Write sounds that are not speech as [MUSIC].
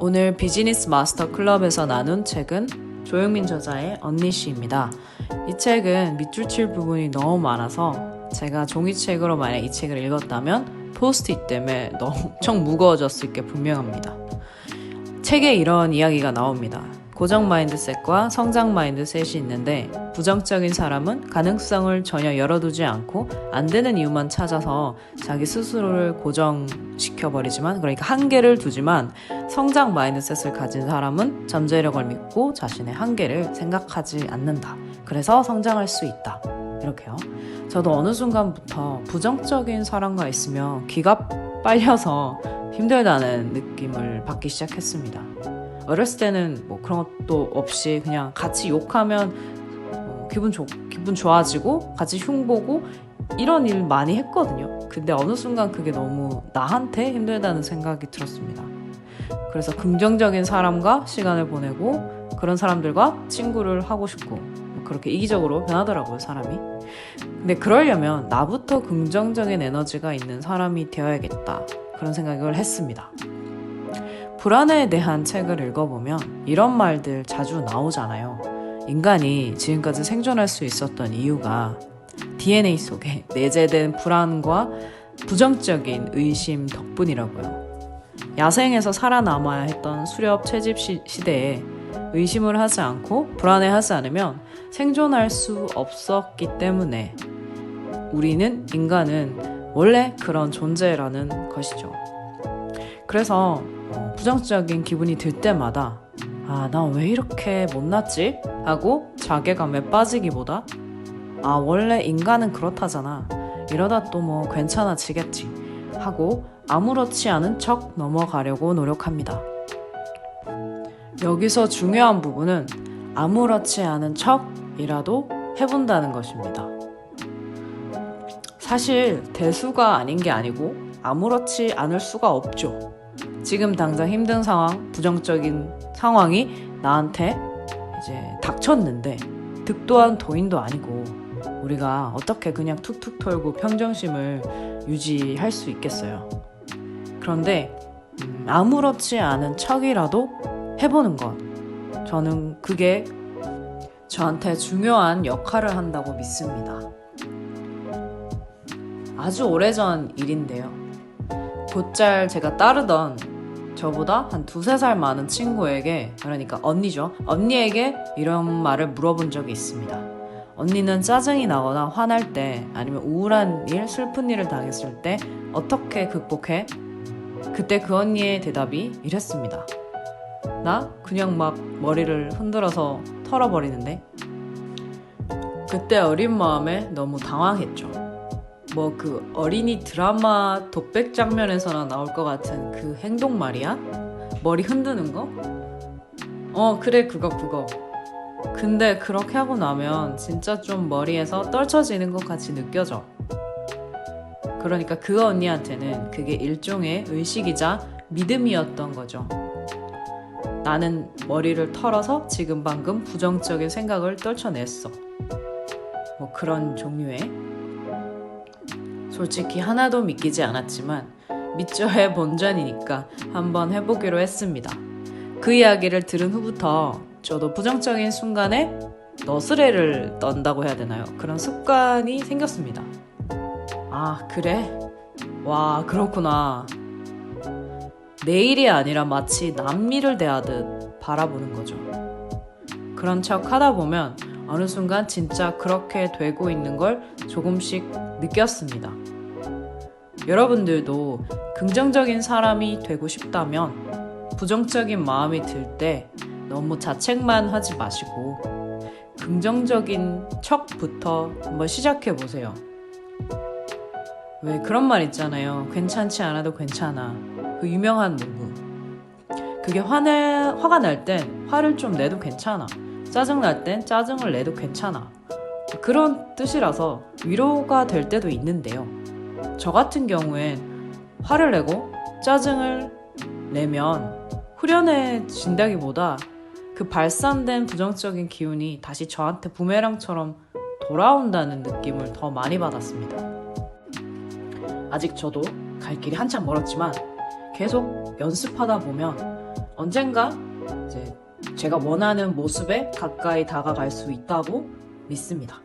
오늘 비즈니스 마스터 클럽에서 나눈 책은 조영민 저자의 언니씨입니다. 이 책은 밑줄 칠 부분이 너무 많아서 제가 종이책으로 만약 이 책을 읽었다면 포스트잇 때문에 [LAUGHS] 너무 엄청 무거워졌을 게 분명합니다. 책에 이런 이야기가 나옵니다. 고정 마인드셋과 성장 마인드셋이 있는데 부정적인 사람은 가능성을 전혀 열어두지 않고 안 되는 이유만 찾아서 자기 스스로를 고정시켜버리지만 그러니까 한계를 두지만 성장 마인드셋을 가진 사람은 잠재력을 믿고 자신의 한계를 생각하지 않는다. 그래서 성장할 수 있다. 이렇게요. 저도 어느 순간부터 부정적인 사람과 있으면 기가 빨려서 힘들다는 느낌을 받기 시작했습니다. 어렸을 때는 뭐 그런 것도 없이 그냥 같이 욕하면 어, 기분 좋 기분 좋아지고 같이 흉보고 이런 일 많이 했거든요. 근데 어느 순간 그게 너무 나한테 힘들다는 생각이 들었습니다. 그래서 긍정적인 사람과 시간을 보내고 그런 사람들과 친구를 하고 싶고 뭐 그렇게 이기적으로 변하더라고요, 사람이. 근데 그러려면 나부터 긍정적인 에너지가 있는 사람이 되어야겠다. 그런 생각을 했습니다. 불안에 대한 책을 읽어보면 이런 말들 자주 나오잖아요. 인간이 지금까지 생존할 수 있었던 이유가 DNA 속에 내재된 불안과 부정적인 의심 덕분이라고요. 야생에서 살아남아야 했던 수렵 채집 시, 시대에 의심을 하지 않고 불안해하지 않으면 생존할 수 없었기 때문에 우리는 인간은 원래 그런 존재라는 것이죠. 그래서 어, 부정적인 기분이 들 때마다 아, 나왜 이렇게 못났지? 하고 자괴감에 빠지기보다 아, 원래 인간은 그렇다잖아. 이러다 또 뭐 괜찮아지겠지. 하고 아무렇지 않은 척 넘어가려고 노력합니다. 여기서 중요한 부분은 아무렇지 않은 척이라도 해본다는 것입니다. 사실 대수가 아닌 게 아니고 아무렇지 않을 수가 없죠. 지금 당장 힘든 상황, 부정적인 상황이 나한테 이제 닥쳤는데 득도한 도인도 아니고 우리가 어떻게 그냥 툭툭 털고 평정심을 유지할 수 있겠어요. 그런데 음, 아무렇지 않은 척이라도 해보는 것. 저는 그게 저한테 중요한 역할을 한다고 믿습니다. 아주 오래전 일인데요. 곧잘 제가 따르던 저보다 한 두세 살 많은 친구에게, 그러니까 언니죠. 언니에게 이런 말을 물어본 적이 있습니다. 언니는 짜증이 나거나 화날 때, 아니면 우울한 일, 슬픈 일을 당했을 때 어떻게 극복해? 그때 그 언니의 대답이 이랬습니다. 나 그냥 막 머리를 흔들어서 털어버리는데? 그때 어린 마음에 너무 당황했죠. 뭐 그 어린이 드라마 독백 장면에서나 나올 것 같은 그 행동 말이야? 머리 흔드는 거? 어, 그래, 그거, 그거. 근데 그렇게 하고 나면 진짜 좀 머리에서 떨쳐지는 것 같이 느껴져. 그러니까 그 언니한테는 그게 일종의 의식이자 믿음이었던 거죠. 나는 머리를 털어서 지금 방금 부정적인 생각을 떨쳐냈어. 뭐 그런 종류의. 솔직히 하나도 믿기지 않았지만 믿져야 본전이니까 한번 해보기로 했습니다. 그 이야기를 들은 후부터 저도 부정적인 순간에 너스레를 떤다고 해야 되나요? 그런 습관이 생겼습니다. 아, 그래? 와, 그렇구나. 내일이 아니라 마치 남미를 대하듯 바라보는 거죠. 그런 척 하다 보면 어느 순간 진짜 그렇게 되고 있는 걸 조금씩 느꼈습니다. 여러분들도 긍정적인 사람이 되고 싶다면 부정적인 마음이 들 때 너무 자책만 하지 마시고 긍정적인 척부터 한번 시작해 보세요. 왜 그런 말 있잖아요. 괜찮지 않아도 괜찮아. 그 유명한 문구. 그게 화내, 화가 날 땐 화를 좀 내도 괜찮아. 짜증 날 땐 짜증을 내도 괜찮아. 그런 뜻이라서 위로가 될 때도 있는데요. 저 같은 경우엔 화를 내고 짜증을 내면 후련해진다기보다 그 발산된 부정적인 기운이 다시 저한테 부메랑처럼 돌아온다는 느낌을 더 많이 받았습니다. 아직 저도 갈 길이 한참 멀었지만 계속 연습하다 보면 언젠가 이제 제가 원하는 모습에 가까이 다가갈 수 있다고 믿습니다.